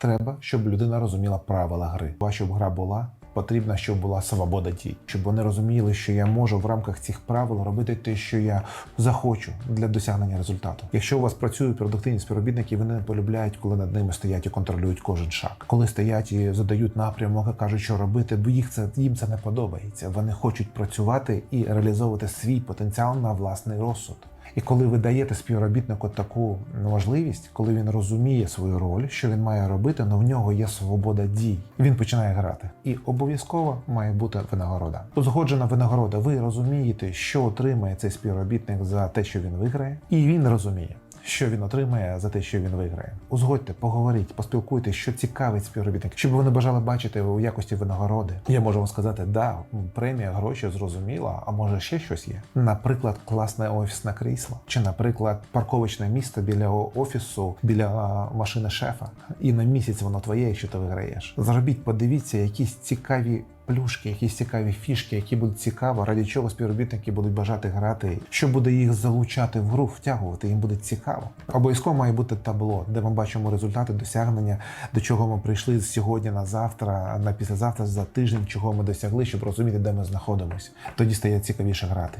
Треба, щоб людина розуміла правила гри. А щоб гра була, потрібна, щоб була свобода дій, щоб вони розуміли, що я можу в рамках цих правил робити те, що я захочу для досягнення результату. Якщо у вас працюють продуктивні співробітники, вони не полюбляють, коли над ними стоять і контролюють кожен шаг. Коли стоять і задають напрямок, і кажуть, що робити, бо їх це їм це не подобається. Вони хочуть працювати і реалізовувати свій потенціал на власний розсуд. І коли ви даєте співробітнику таку можливість, коли він розуміє свою роль, що він має робити, але в нього є свобода дій, він починає грати. І обов'язково має бути винагорода. Узгоджена винагорода. Ви розумієте, що отримає цей співробітник за те, що він виграє, і він розуміє. Що він отримає за те, що він виграє? Узгодьте, поговоріть, поспілкуйтесь, що цікавить співробітник, щоб вони бажали бачити у якості винагороди. Я можу вам сказати, да, премія, гроші зрозуміла, а може ще щось є. Наприклад, класне офісне крісло, чи, наприклад, парковочне місце біля офісу, біля машини шефа. І на місяць воно твоє, якщо ти виграєш. Зробіть, подивіться, якісь цікаві плюшки, якісь цікаві фішки, які будуть цікаво, раді чого співробітники будуть бажати грати, що буде їх залучати в гру, втягувати, їм буде цікаво. Обов'язково має бути табло, де ми бачимо результати досягнення, до чого ми прийшли з сьогодні на завтра, на післязавтра, за тиждень, чого ми досягли, щоб розуміти, де ми знаходимося. Тоді стає цікавіше грати.